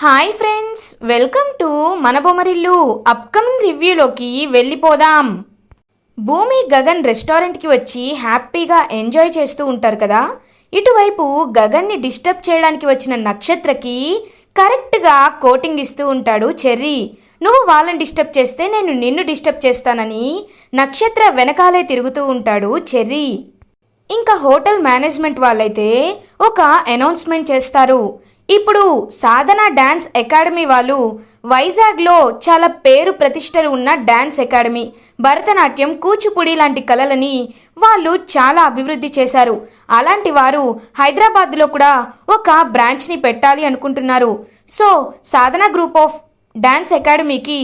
Hi friends welcome to మన బొమరిల్లు upcoming రివ్యూలోకి వెళ్ళిపోదాం భూమి గగన్ రెస్టారెంట్కి వచ్చి హ్యాపీగా ఎంజాయ్ చేస్తూ ఉంటారు కదా ఇటువైపు గగన్ని డిస్టర్బ్ చేయడానికి వచ్చిన నక్షత్రకి కరెక్ట్గా కోటింగ్ ఇస్తూ ఉంటాడు చెర్రీ నువ్వు వాళ్ళని డిస్టర్బ్ చేస్తే నేను నిన్ను డిస్టర్బ్ చేస్తానని నక్షత్ర వెనకాలే తిరుగుతూ ఉంటాడు చెర్రీ ఇంకా హోటల్ మేనేజ్మెంట్ వాళ్ళైతే ఒక అనౌన్స్మెంట్ చేస్తారు ఇప్పుడు సాధన డ్యాన్స్ అకాడమీ వాళ్ళు వైజాగ్లో చాలా పేరు ప్రతిష్టలు ఉన్న డ్యాన్స్ అకాడమీ భరతనాట్యం కూచిపూడి లాంటి కళలని వాళ్ళు చాలా అభివృద్ధి చేశారు. అలాంటి వారు హైదరాబాద్లో కూడా ఒక బ్రాంచ్ని పెట్టాలి అనుకుంటున్నారు. So Sadhana group of dance అకాడమీకి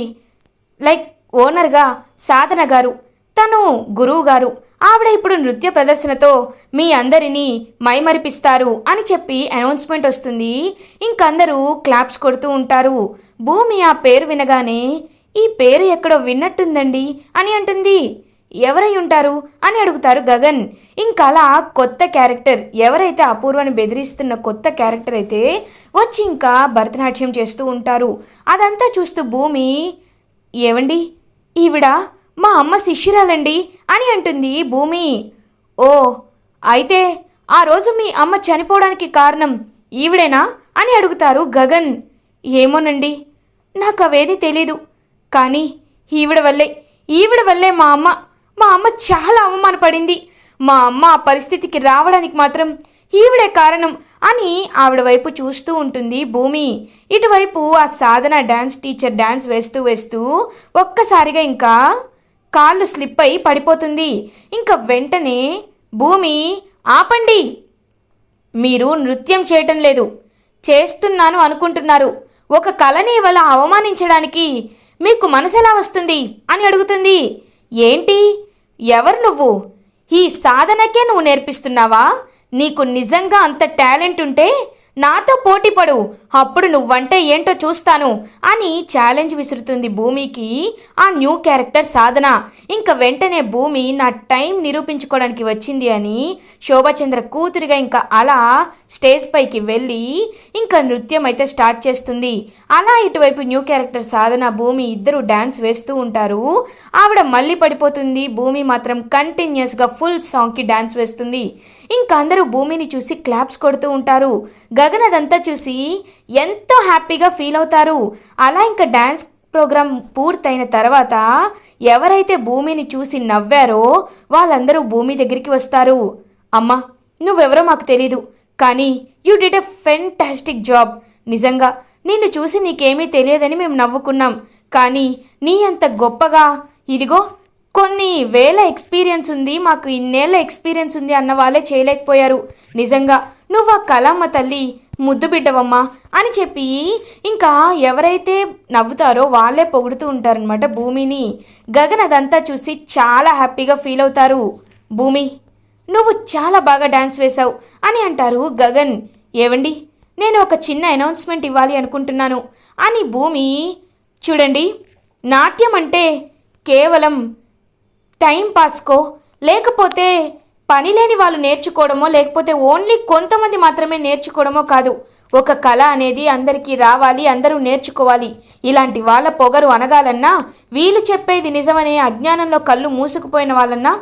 లైక్ ఓనర్గా సాధన గారు తను గురువు గారు ఆవిడ ఇప్పుడు నృత్య ప్రదర్శనతో మీ అందరినీ మైమరిపిస్తారు అని చెప్పి అనౌన్స్మెంట్ వస్తుంది. ఇంకందరూ క్లాప్స్ కొడుతూ ఉంటారు. భూమి ఆ పేరు వినగానే ఈ పేరు ఎక్కడో విన్నట్టుందండి అని అంటుంది. ఎవరై ఉంటారు? అని అడుగుతారు గగన్. ఇంకలా కొత్త క్యారెక్టర్ ఎవరైతే అపూర్వని బెదిరిస్తున్న కొత్త క్యారెక్టర్ అయితే వచ్చి ఇంకా భరతనాట్యం చేస్తూ ఉంటారు. అదంతా చూస్తూ భూమి ఏవండి? ఈవిడ? మా అమ్మ శిష్యురాలండి అని అంటుంది భూమి. ఓ అయితే ఆ రోజు మీ అమ్మ చనిపోవడానికి కారణం ఈవిడేనా అని అడుగుతారు గగన్. ఏమోనండి నాకు అవేది తెలీదు. కానీ ఈవిడ వల్లే ఈవిడ వల్లే మా అమ్మ మా అమ్మ చాలా అవమానపడింది. మా అమ్మ ఆ పరిస్థితికి రావడానికి మాత్రం ఈవిడే కారణం అని ఆవిడ వైపు చూస్తూ ఉంటుంది భూమి. ఇటువైపు ఆ సాధన డ్యాన్స్ టీచర్ డ్యాన్స్ వేస్తూ వేస్తూ ఒక్కసారిగా ఇంకా కాళ్ళు స్లిప్ అయి పడిపోతుంది. ఇంకా వెంటనే భూమి ఆపండి. మీరు నృత్యం చేయటం లేదు. చేస్తున్నాను అనుకుంటున్నారు. ఒక కళని వల్ల అవమానించడానికి మీకు మనసు ఎలా వస్తుంది? అని అడుగుతుంది. ఏంటి? ఎవరు నువ్వు? ఈ సాధనకే నువ్వు నేర్పిస్తున్నావా? నీకు నిజంగా అంత టాలెంట్ ఉంటే నాతో పోటీపడు అప్పుడు నువ్వంటే ఏంటో చూస్తాను అని ఛాలెంజ్ విసురుతుంది భూమికి. ఆ న్యూ క్యారెక్టర్ సాధన. ఇంకా వెంటనే భూమి నా టైం నిరూపించుకోవడానికి వచ్చింది అని శోభచంద్ర కూతురిగా ఇంకా అలా స్టేజ్ పైకి వెళ్ళి ఇంకా నృత్యం అయితే స్టార్ట్ చేస్తుంది. అలా ఇటువైపు న్యూ క్యారెక్టర్ సాధన భూమి ఇద్దరు డ్యాన్స్ వేస్తూ ఉంటారు. ఆవిడ మళ్ళీ పడిపోతుంది. భూమి మాత్రం కంటిన్యూస్గా ఫుల్ సాంగ్కి డ్యాన్స్ వేస్తుంది. ఇంకా అందరూ భూమిని చూసి క్లాప్స్ కొడుతూ ఉంటారు. గగన్ అదంతా చూసి ఎంతో హ్యాపీగా ఫీల్ అవుతారు. అలా ఇంకా డ్యాన్స్ ప్రోగ్రాం పూర్తయిన తర్వాత ఎవరైతే భూమిని చూసి నవ్వారో వాళ్ళందరూ భూమి దగ్గరికి వస్తారు. అమ్మా నువ్వెవరో మాకు తెలీదు. కానీ you did a fantastic job. నిజంగా నిన్ను చూసి నీకేమీ తెలియదని మేము నవ్వుకున్నాం. కానీ నీ అంత గొప్పగా ఇదిగో కొన్ని వేల ఎక్స్పీరియన్స్ ఉంది మాకు ఇన్నేళ్ళ ఎక్స్పీరియన్స్ ఉంది అన్న వాళ్ళే చేయలేకపోయారు. నిజంగా నువ్వు ఆ కళమ్మ తల్లి ముద్దు బిడ్డవమ్మా అని చెప్పి ఇంకా ఎవరైతే నవ్వుతారో వాళ్ళే పొగుడుతూ ఉంటారనమాట భూమిని. గగన్ అదంతా చూసి చాలా హ్యాపీగా ఫీల్ అవుతారు. భూమి నువ్వు చాలా బాగా డాన్స్ వేశావు అని అంటారు గగన్. ఏవండి? నేను ఒక చిన్న అనౌన్స్మెంట్ ఇవ్వాలి అనుకుంటున్నాను. అని భూమి చూడండి నాట్యం అంటే కేవలం టైం పాస్కో లేకపోతే పని లేని వాళ్ళు నేర్చుకోవడమో లేకపోతే ఓన్లీ కొంతమంది మాత్రమే నేర్చుకోవడమో కాదు. ఒక కళ అనేది అందరికీ రావాలి అందరూ నేర్చుకోవాలి. ఇలాంటి వాళ్ళ పొగరు అనగాలన్నా వీళ్ళు చెప్పేది నిజమనే అజ్ఞానంలో కళ్ళు మూసుకుపోయిన వాళ్ళన్నా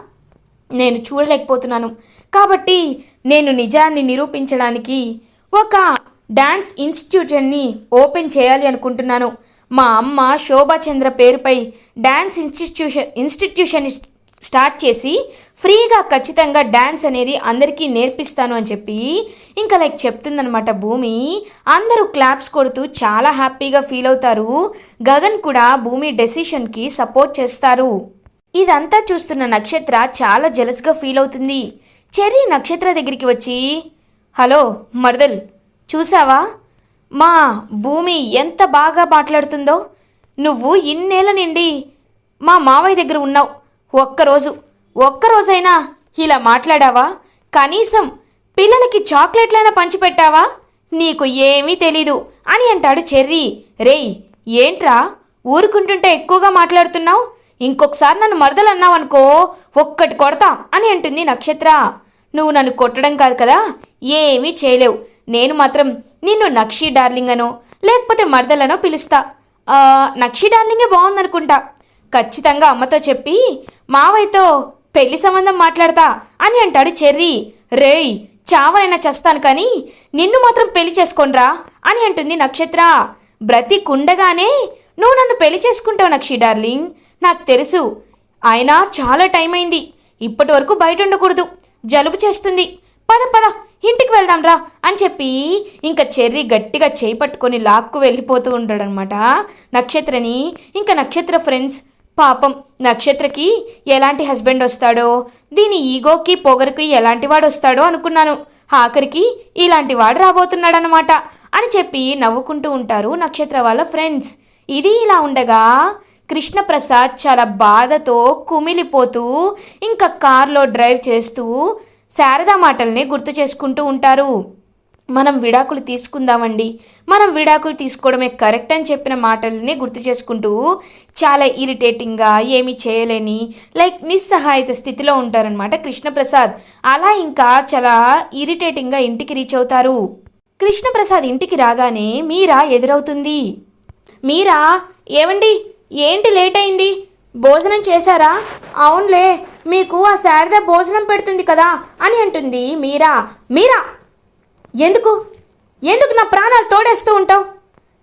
నేను చూడలేకపోతున్నాను. కాబట్టి నేను నిజాన్ని నిరూపించడానికి ఒక డ్యాన్స్ ఇన్స్టిట్యూషన్ని ఓపెన్ చేయాలి అనుకుంటున్నాను. మా అమ్మ శోభాచంద్ర పేరుపై డ్యాన్స్ ఇన్స్టిట్యూషన్ ఇన్స్టిట్యూషన్ స్టార్ట్ చేసి ఫ్రీగా ఖచ్చితంగా డ్యాన్స్ అనేది అందరికీ నేర్పిస్తాను అని చెప్పి ఇంకా లైక్ చెప్తుందనమాట భూమి. అందరూ క్లాప్స్ కొడుతూ చాలా హ్యాపీగా ఫీల్ అవుతారు. గగన్ కూడా భూమి డెసిషన్కి సపోర్ట్ చేస్తారు. ఇదంతా చూస్తున్న నక్షత్ర చాలా జలస్గా ఫీల్ అవుతుంది. చెర్రీ నక్షత్ర దగ్గరికి వచ్చి హలో మరదల్ చూసావా? మా భూమి ఎంత బాగా మాట్లాడుతుందో. నువ్వు ఇన్నేళ్ళ నుండి మా మావయ్య దగ్గర ఉన్నావు. ఒక్కరోజు ఒక్కరోజైనా ఇలా మాట్లాడావా? కనీసం పిల్లలకి చాక్లెట్లైనా పంచిపెట్టావా? నీకు ఏమీ తెలీదు అని అంటాడు చెర్రీ. రేయ్ ఏంట్రా? ఊరుకుంటుంటే ఎక్కువగా మాట్లాడుతున్నావు? ఇంకొకసారి నన్ను మరదలన్నావనుకో ఒక్కటి కొడతా అని అంటుంది నక్షత్ర. నువ్వు నన్ను కొట్టడం కాదు కదా ఏమీ చేయలేవు. నేను మాత్రం నిన్ను నక్షి డార్లింగ్ అనో లేకపోతే మరదలనో పిలుస్తా. నక్షి డార్లింగే బాగుందనుకుంటా. ఖచ్చితంగా అమ్మతో చెప్పి మావయ్యతో పెళ్ళి సంబంధం మాట్లాడతా అని అంటాడు చెర్రీ. రేయ్ చావనైనా చేస్తాను కానీ నిన్ను మాత్రం పెళ్ళి చేసుకోనరా అని అంటుంది నక్షత్ర. బ్రతికుండగానే నువ్వు నన్ను పెళ్ళి చేసుకుంటావు నక్షి డార్లింగ్. నాకు తెలుసు. ఆయన చాలా టైం అయింది. ఇప్పటి వరకు బయట ఉండకూడదు. జలుబు చేస్తుంది. పద పద ఇంటికి వెళ్దాంరా అని చెప్పి ఇంకా చెర్రీ గట్టిగా చేయి పట్టుకొని లాక్కు వెళ్ళిపోతూ ఉంటాడనమాట. నక్షత్రని ఇంకా నక్షత్ర ఫ్రెండ్స్ పాపం నక్షత్రకి ఎలాంటి హస్బెండ్ వస్తాడో దీని ఈగోకి పొగరుకి ఎలాంటి వాడు వస్తాడో అనుకున్నాను. ఆఖరికి ఇలాంటి వాడు రాబోతున్నాడనమాట అని చెప్పి నవ్వుకుంటూ ఉంటారు నక్షత్ర వాళ్ళ ఫ్రెండ్స్. ఇది ఇలా ఉండగా కృష్ణప్రసాద్ చాలా బాధతో కుమిలిపోతూ ఇంకా కార్లో డ్రైవ్ చేస్తూ శారదా మాటల్ని గుర్తు చేసుకుంటూ ఉంటారు. మనం విడాకులు తీసుకుందామండి. మనం విడాకులు తీసుకోవడమే కరెక్ట్ అని చెప్పిన మాటల్ని గుర్తు చేసుకుంటూ చాలా ఇరిటేటింగ్గా ఏమీ చేయలేని లైక్ నిస్సహాయత స్థితిలో ఉంటారనమాట కృష్ణప్రసాద్. అలా ఇంకా చాలా ఇరిటేటింగ్గా ఇంటికి రీచ్ అవుతారు. కృష్ణప్రసాద్ ఇంటికి రాగానే మీరా ఎదురవుతుంది? మీరా? ఏమండి ఏంటి లేట్ అయింది భోజనం చేశారా? అవునులే మీకు ఆ శారద భోజనం పెడుతుంది కదా అని అంటుంది మీరా. మీరా? ఎందుకు? ఎందుకు నా ప్రాణాలు తోడేస్తూ ఉంటావు?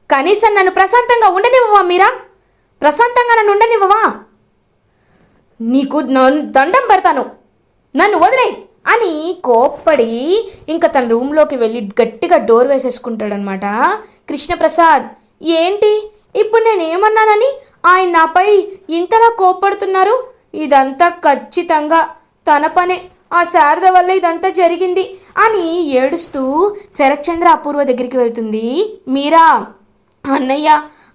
కనీసం నన్ను ప్రశాంతంగా ఉండనివ్వవా మీరా? ప్రశాంతంగా నన్ను ఉండనివ్వవా? నీకు దండం పెడతాను. నన్ను వదిలే అని కోప్పడి ఇంకా తన రూమ్లోకి వెళ్ళి గట్టిగా డోర్ వేసేసుకుంటాడనమాట కృష్ణప్రసాద్. ఏంటి? ఇప్పుడు నేను ఏమన్నానని ఆయన నాపై ఇంతలా కోప్పడుతున్నారు? ఇదంతా ఖచ్చితంగా తన పనే. ఆ శారద వల్ల ఇదంతా జరిగింది అని ఏడుస్తూ శరత్చంద్ర అపూర్వ దగ్గరికి వెళ్తుంది. మీరా? అన్నయ్య?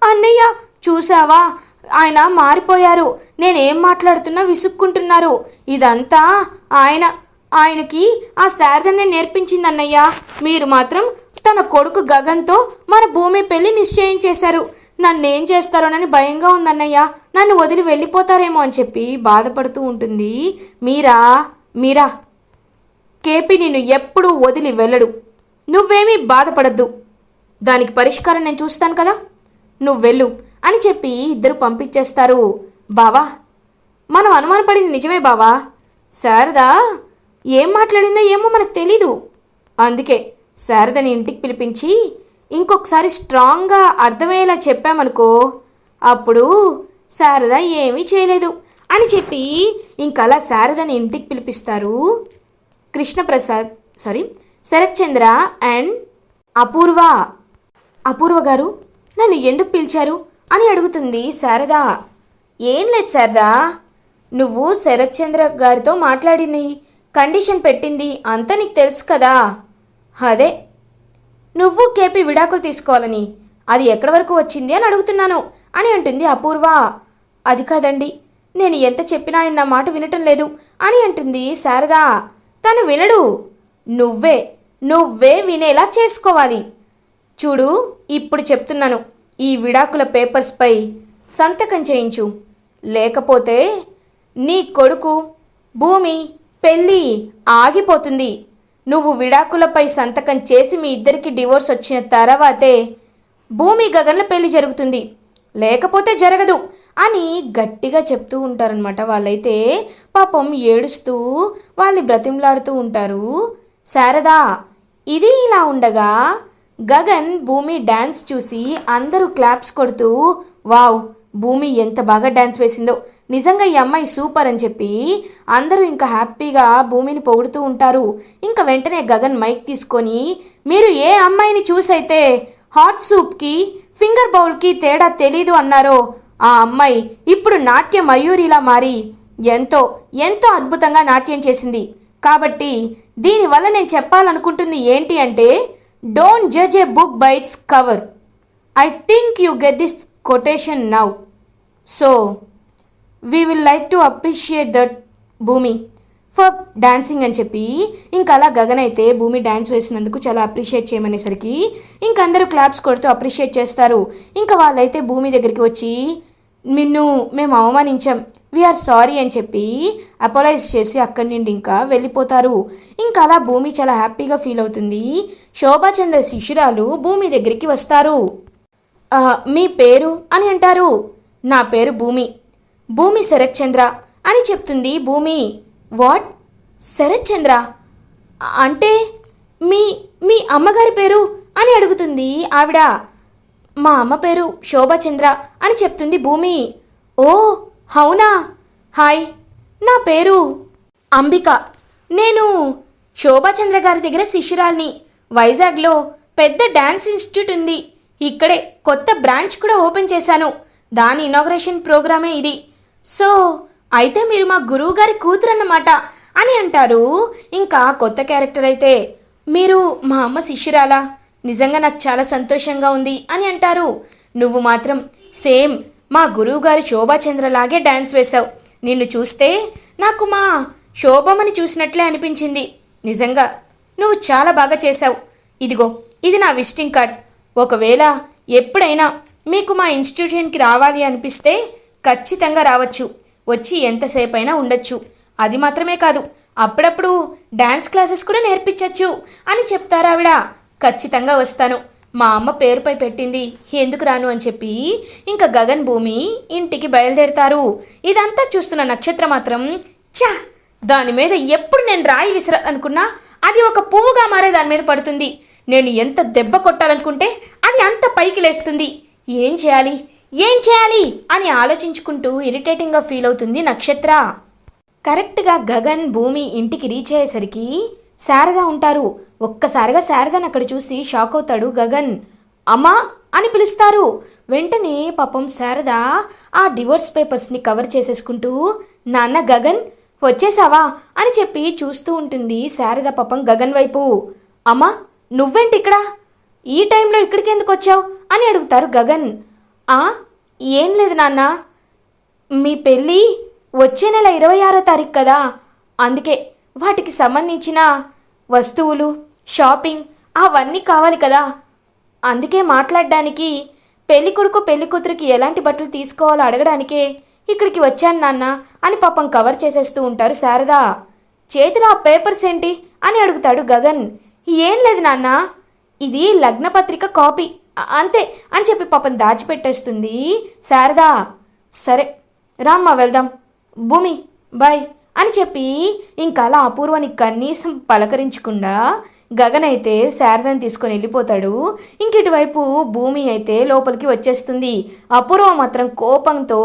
అన్నయ్య చూసావా ఆయన మారిపోయారు. నేనేం మాట్లాడుతున్నా విసుక్కుంటున్నారు. ఇదంతా ఆయన. ఆయనకి ఆ శారదనే నేర్పించిందన్నయ్య. మీరు మాత్రం తన కొడుకు గగన్తో మన భూమి పెళ్ళి నిశ్చయం చేశారు. నన్నేం చేస్తారోనని భయంగా ఉందన్నయ్య. నన్ను వదిలి వెళ్ళిపోతారేమో అని చెప్పి బాధపడుతూ ఉంటుంది. మీరా? మీరా? కేపీ నిన్ను ఎప్పుడూ వదిలి వెళ్ళడు. నువ్వేమీ బాధపడద్దు. దానికి పరిష్కారం నేను చూస్తాను కదా. నువ్వు వెళ్ళు అని చెప్పి ఇద్దరు పంపించేస్తారు. బావా మనం అనుమానపడింది నిజమే బావా? శారదా ఏం మాట్లాడిందో ఏమో మనకు తెలీదు. అందుకే శారదని ఇంటికి పిలిపించి ఇంకొకసారి స్ట్రాంగ్గా అర్థమయ్యేలా చెప్పామనుకో అప్పుడు శారద ఏమీ చేయలేదు అని చెప్పి ఇంకలా శారదని ఇంటికి పిలిపిస్తారు. Krishnaprasad sorry Sarathchandra and Apoorva. అపూర్వ గారు నన్ను ఎందుకు పిలిచారు అని అడుగుతుంది శారద. ఏం లేదు శారదా నువ్వు శరత్చంద్ర గారితో మాట్లాడింది కండిషన్ పెట్టింది అంతా నీకు తెలుసు కదా. అదే నువ్వు కేపీ విడాకులు తీసుకోవాలని. అది ఎక్కడి వరకు వచ్చింది అని అడుగుతున్నాను అని అంటుంది అపూర్వ. అది కాదండి. నేను ఎంత చెప్పినా ఆయన నా మాట వినటం లేదు అని అంటుంది శారదా. తను వినడు. నువ్వే నువ్వే వినేలా చేసుకోవాలి. చూడు ఇప్పుడు చెప్తున్నాను. ఈ విడాకుల పేపర్స్పై సంతకం చేయించు. లేకపోతే నీ కొడుకు భూమి పెళ్ళి ఆగిపోతుంది. నువ్వు విడాకులపై సంతకం చేసి మీ ఇద్దరికి డివోర్స్ వచ్చిన తర్వాతే భూమి గగన్ల పెళ్ళి జరుగుతుంది. లేకపోతే జరగదు అని గట్టిగా చెప్తూ ఉంటారనమాట వాళ్ళైతే. పాపం ఏడుస్తూ వాళ్ళని బ్రతిమలాడుతూ ఉంటారు. శారదా ఇది ఇలా ఉండగా గగన్ భూమి డ్యాన్స్ చూసి అందరూ క్లాప్స్ కొడుతూ వావ్ భూమి ఎంత బాగా డ్యాన్స్ వేసిందో. నిజంగా ఈ అమ్మాయి సూపర్ అని చెప్పి అందరూ ఇంకా హ్యాపీగా భూమిని పొగుడుతూ ఉంటారు. ఇంకా వెంటనే గగన్ మైక్ తీసుకొని మీరు ఏ అమ్మాయిని చూసైతే హాట్ సూప్కి ఫింగర్ బౌల్కి తేడా తెలీదు అన్నారో ఆ అమ్మాయి ఇప్పుడు నాట్య మయూరిలా మారి ఎంతో ఎంతో అద్భుతంగా నాట్యం చేసింది. కాబట్టి దీనివల్ల నేను చెప్పాలనుకుంటుంది ఏంటి అంటే don't judge a book by its cover I think you get this quotation now so we will like to appreciate that Bhoomi for dancing అని చెప్పి. ఇంకా అలా గగన్ అయితే భూమి డాన్స్ వేసినందుకు చాలా అప్రిషియేట్ చేయమనేసరికి ఇంక అందరూ క్లాప్స్ కొడుతూ అప్రిషియేట్ చేస్తారు. ఇంకా వాళ్ళైతే భూమి దగ్గరికి వచ్చి నిన్ను మేము అవమానించాం. వీఆర్ సారీ అని చెప్పి అపోలైజ్ చేసి అక్కడి నుండి ఇంకా వెళ్ళిపోతారు. ఇంకా అలా భూమి చాలా హ్యాపీగా ఫీల్ అవుతుంది. శోభాచంద్ర శిష్యురాలు భూమి దగ్గరికి వస్తారు. మీ పేరు అని అంటారు. నా పేరు భూమి భూమి శరత్చంద్ర అని చెప్తుంది భూమి. వాట్? శరత్చంద్ర? అంటే మీ మీ అమ్మగారి పేరు అని అడుగుతుంది ఆవిడ. మా అమ్మ పేరు శోభచంద్ర అని చెప్తుంది భూమి. ఓ అవునా? హాయ్ నా పేరు అంబిక. నేను శోభాచంద్ర గారి దగ్గర శిష్యురాల్ని. వైజాగ్లో పెద్ద డ్యాన్స్ ఇన్స్టిట్యూట్ ఉంది. ఇక్కడే కొత్త బ్రాంచ్ కూడా ఓపెన్ చేశాను. దాని ఇనాగ్రేషన్ ప్రోగ్రామే ఇది. సో అయితే మీరు మా గురువు గారి కూతురు అన్నమాట అని అంటారు. ఇంకా కొత్త క్యారెక్టర్ అయితే మీరు మా అమ్మ శిష్యురాలా? నిజంగా నాకు చాలా సంతోషంగా ఉంది అని అంటారు. నువ్వు మాత్రం సేమ్ మా గురువు గారి శోభాచంద్రలాగే డ్యాన్స్ వేశావు. నిన్ను చూస్తే నాకు మా శోభమని చూసినట్లే అనిపించింది. నిజంగా నువ్వు చాలా బాగా చేశావు. ఇదిగో ఇది నా విజిటింగ్ కార్డ్. ఒకవేళ ఎప్పుడైనా మీకు మా ఇన్స్టిట్యూషన్కి రావాలి అనిపిస్తే ఖచ్చితంగా రావచ్చు. వచ్చి ఎంతసేపైనా ఉండొచ్చు. అది మాత్రమే కాదు అప్పుడప్పుడు డ్యాన్స్ క్లాసెస్ కూడా నేర్పించచ్చు అని చెప్తారు ఆవిడ. ఖచ్చితంగా వస్తాను. మా అమ్మ పేరుపై పెట్టింది. ఎందుకు రాను అని చెప్పి ఇంకా గగన్ భూమి ఇంటికి బయలుదేరతారు. ఇదంతా చూస్తున్న నక్షత్రం మాత్రం చా దాని మీద ఎప్పుడు నేను రాయి విసిరా అనుకున్నా అది ఒక పువ్వుగా మారే దాని మీద పడుతుంది. నేను ఎంత దెబ్బ కొట్టాలనుకుంటే అది అంత పైకి లేస్తుంది. ఏం చేయాలి? ఏం చేయాలి? అని ఆలోచించుకుంటూ ఇరిటేటింగ్గా ఫీల్ అవుతుంది నక్షత్ర. కరెక్ట్గా గగన్ భూమి ఇంటికి రీచ్ అయ్యేసరికి శారద ఉంటారు. ఒక్కసారిగా శారదను అక్కడ చూసి షాక్ అవుతాడు గగన్. అమ్మా! అని పిలుస్తారు. వెంటనే పాపం శారద ఆ డివోర్స్ పేపర్స్ని కవర్ చేసేసుకుంటూ నాన్న గగన్ వచ్చేసావా? అని చెప్పి చూస్తూ ఉంటుంది శారద పాపం గగన్ వైపు. అమ్మా! నువ్వేంటి ఇక్కడ? ఈ టైంలో ఇక్కడికి ఎందుకు వచ్చావు? అని అడుగుతారు గగన్. ఆ? ఏం లేదు నాన్న. మీ పెళ్ళి వచ్చే నెల ఇరవై ఆరో తారీఖు కదా. అందుకే వాటికి సంబంధించిన వస్తువులు షాపింగ్ అవన్నీ కావాలి కదా. అందుకే మాట్లాడడానికి పెళ్ళి కొడుకు పెళ్ళి కూతురికి ఎలాంటి బట్టలు తీసుకోవాలో అడగడానికే ఇక్కడికి వచ్చాను నాన్న అని పాపం కవర్ చేసేస్తూ ఉంటారు శారదా. చేతిలో ఆ పేపర్స్ ఏంటి అని అడుగుతాడు గగన్. ఏం లేదు నాన్న. ఇది లగ్నపత్రిక కాపీ. అంతే అని చెప్పి పాపం దాచిపెట్టేస్తుంది. శారదా సరే రామ్మ వెళ్దాం. భూమి బాయ్ అని చెప్పి ఇంకా అలా అపూర్వని కనీసం పలకరించకుండా గగన్ అయితే శారదని తీసుకొని వెళ్ళిపోతాడు. ఇంక ఇటువైపు భూమి అయితే లోపలికి వచ్చేస్తుంది. అపూర్వ మాత్రం కోపంతో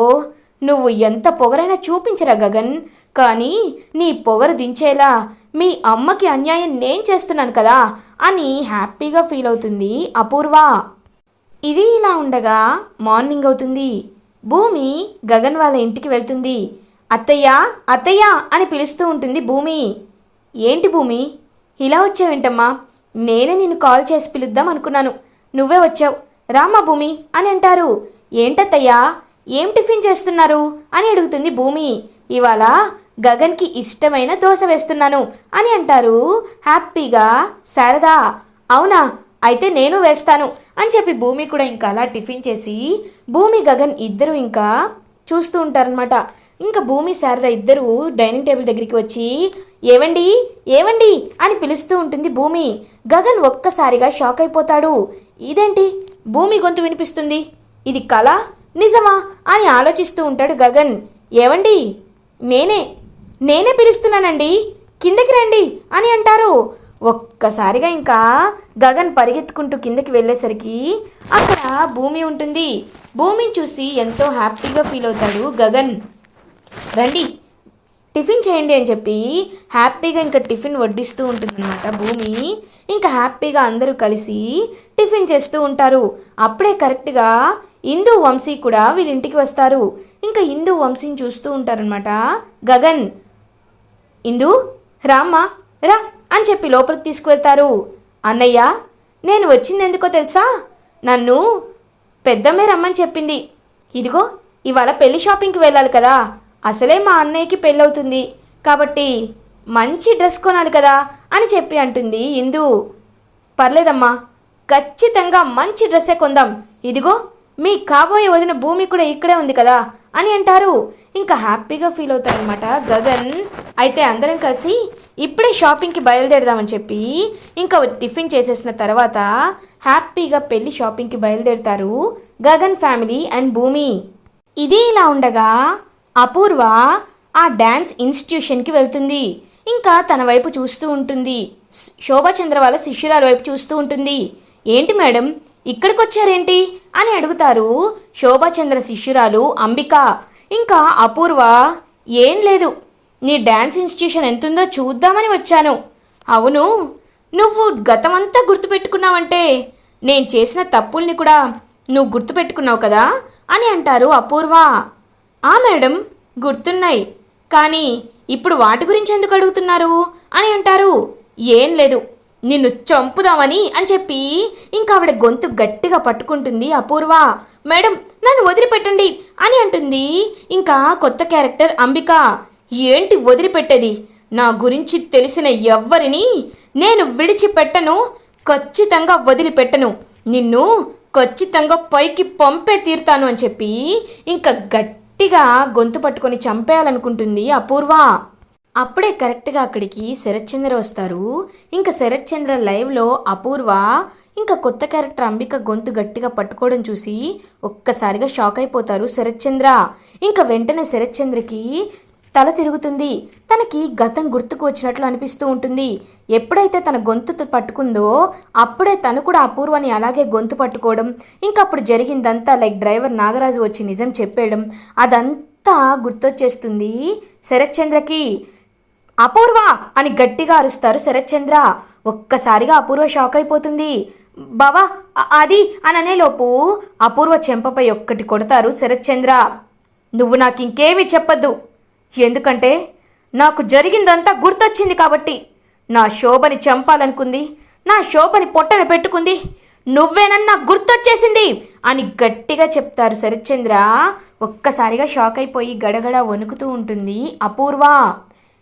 నువ్వు ఎంత పొగరైనా చూపించరా గగన్ కానీ నీ పొగరు దించేలా మీ అమ్మకి అన్యాయం నేను చేస్తున్నాను కదా అని హ్యాపీగా ఫీల్ అవుతుంది అపూర్వ. ఇది ఇలా ఉండగా మార్నింగ్ అవుతుంది. భూమి గగన్ వాళ్ళ ఇంటికి వెళ్తుంది. అత్తయ్య అత్తయ్య అని పిలుస్తూ ఉంటుంది భూమి. ఏంటి భూమి? ఇలా వచ్చావేంటమ్మా? నేనే నిన్ను కాల్ చేసి పిలుద్దాం అనుకున్నాను. నువ్వే వచ్చావు. రామ్మా భూమి అని అంటారు. ఏంటత్తయ్యా? ఏం టిఫిన్ చేస్తున్నారు? అని అడుగుతుంది భూమి. ఇవాళ గగన్కి ఇష్టమైన దోశ వేస్తున్నాను అని అంటారు హ్యాపీగా శారదా. అవునా? అయితే నేను వేస్తాను. అని చెప్పి భూమి కూడా ఇంకా అలా టిఫిన్ చేసి భూమి గగన్ ఇద్దరు ఇంకా చూస్తూ ఉంటారనమాట ఇంకా భూమి శారద ఇద్దరు డైనింగ్ టేబుల్ దగ్గరికి వచ్చి ఏవండి? ఏవండి? అని పిలుస్తూ ఉంటుంది భూమి. గగన్ ఒక్కసారిగా షాక్ అయిపోతాడు. ఇదేంటి? భూమి గొంతు వినిపిస్తుంది. ఇది కళ? నిజమా? అని ఆలోచిస్తూ ఉంటాడు గగన్. ఏవండి? నేనే. నేనే పిలుస్తున్నానండి. కిందకి రండి అని అంటారు. ఒక్కసారిగా ఇంకా గగన్ పరిగెత్తుకుంటూ కిందకి వెళ్ళేసరికి అక్కడ భూమి ఉంటుంది. భూమిని చూసి ఎంతో హ్యాపీగా ఫీల్ అవుతాడు గగన్. రండి టిఫిన్ చేయండి అని చెప్పి హ్యాపీగా ఇంకా టిఫిన్ వడ్డిస్తూ ఉంటుందన్నమాట భూమి. ఇంకా హ్యాపీగా అందరూ కలిసి టిఫిన్ చేస్తూ ఉంటారు. అప్పుడే కరెక్ట్గా ఇందు వంశీ కూడా వీళ్ళింటికి వస్తారు. ఇంకా ఇందు వంశీని చూస్తూ ఉంటారనమాట గగన్. ఇందు రామ్మా రా. అని చెప్పి లోపలికి తీసుకువెళ్తారు. అన్నయ్య నేను వచ్చింది ఎందుకో తెలుసా? నన్ను పెద్దమ్మే రమ్మని చెప్పింది. ఇదిగో ఇవాళ పెళ్ళి షాపింగ్కి వెళ్ళాలి కదా. అసలే మా అన్నయ్యకి పెళ్ళవుతుంది. కాబట్టి మంచి డ్రెస్ కొనాలి కదా అని చెప్పి అంటుంది ఇందు. పర్లేదమ్మా ఖచ్చితంగా మంచి డ్రెస్సే కొందాం. ఇదిగో మీ కాబోయే వదిన భూమి కూడా ఇక్కడే ఉంది కదా. అని అంటారు. ఇంకా హ్యాపీగా ఫీల్ అవుతారనమాట గగన్ అయితే అందరం కలిసి ఇప్పుడే షాపింగ్కి బయలుదేరదామని చెప్పి ఇంకా టిఫిన్ చేసేసిన తర్వాత హ్యాపీగా పెళ్ళి షాపింగ్కి బయలుదేరుతారు గగన్ ఫ్యామిలీ అండ్ భూమి. ఇది ఇలా ఉండగా అపూర్వ ఆ డ్యాన్స్ ఇన్స్టిట్యూషన్కి వెళ్తుంది. ఇంకా తన వైపు చూస్తూ ఉంటుంది. శోభాచంద్ర వాళ్ళ శిష్యురాల వైపు చూస్తూ ఉంటుంది. ఏంటి మేడం? ఇక్కడికి వచ్చారేంటి అని అడుగుతారు శోభాచంద్ర శిష్యురాలు అంబిక. ఇంకా అపూర్వ ఏం లేదు. నీ డ్యాన్స్ ఇన్స్టిట్యూషన్ ఎంతుందో చూద్దామని వచ్చాను. అవును నువ్వు గతమంతా గుర్తుపెట్టుకున్నావంటే నేను చేసిన తప్పుల్ని కూడా నువ్వు గుర్తుపెట్టుకున్నావు కదా? అని అంటారు అపూర్వ. ఆ మేడం గుర్తున్నాయి. కానీ ఇప్పుడు వాటి గురించి ఎందుకు అడుగుతున్నారు? అని అంటారు. ఏం లేదు. నిన్ను చంపుదామని అని చెప్పి ఇంకా ఆవిడ గొంతు గట్టిగా పట్టుకుంటుంది అపూర్వ. మేడం నన్ను వదిలిపెట్టండి అని అంటుంది ఇంకా కొత్త క్యారెక్టర్ అంబిక. ఏంటి వదిలిపెట్టేది? నా గురించి తెలిసిన ఎవ్వరిని నేను విడిచిపెట్టను ఖచ్చితంగా వదిలిపెట్టను. నిన్ను ఖచ్చితంగా పైకి పంపే తీరుతాను అని చెప్పి ఇంకా గట్టిగా గొంతు పట్టుకొని చంపేయాలనుకుంటుంది అపూర్వ. అప్పుడే కరెక్ట్గా అక్కడికి శరత్చంద్ర వస్తారు. ఇంకా శరత్చంద్ర లైవ్లో అపూర్వ ఇంకా కొత్త క్యారెక్టర్ అంబిక గొంతు గట్టిగా పట్టుకోవడం చూసి ఒక్కసారిగా షాక్ అయిపోతారు శరత్చంద్ర ఇంకా వెంటనే శరత్చంద్రకి తల తిరుగుతుంది. తనకి గతం గుర్తుకు వచ్చినట్లు అనిపిస్తూ ఉంటుంది. ఎప్పుడైతే తన గొంతు పట్టుకుందో అప్పుడే తను కూడా అపూర్వని అలాగే గొంతు పట్టుకోవడం ఇంకా అప్పుడు జరిగిందంతా లైక్ డ్రైవర్ నాగరాజు వచ్చి నిజం చెప్పేయడం అదంతా గుర్తొచ్చేస్తుంది శరత్చంద్రకి అపూర్వ అని గట్టిగా అరుస్తారు శరత్చంద్ర. ఒక్కసారిగా అపూర్వ షాక్ అయిపోతుంది. బావా అది అననేలోపు అపూర్వ చెంపపై ఒక్కటి కొడతారు శరత్చంద్ర. నువ్వు నాకు ఇంకేమీ చెప్పద్దు. ఎందుకంటే నాకు జరిగిందంతా గుర్తొచ్చింది కాబట్టి. నా శోభని చంపాలనుకుంది. నా శోభని పొట్టన పెట్టుకుంది. నువ్వేనన్నా గుర్తొచ్చేసింది అని గట్టిగా చెప్తారు శరత్చంద్ర. ఒక్కసారిగా షాక్ అయిపోయి గడగడ వణుకుతూ ఉంటుంది అపూర్వ.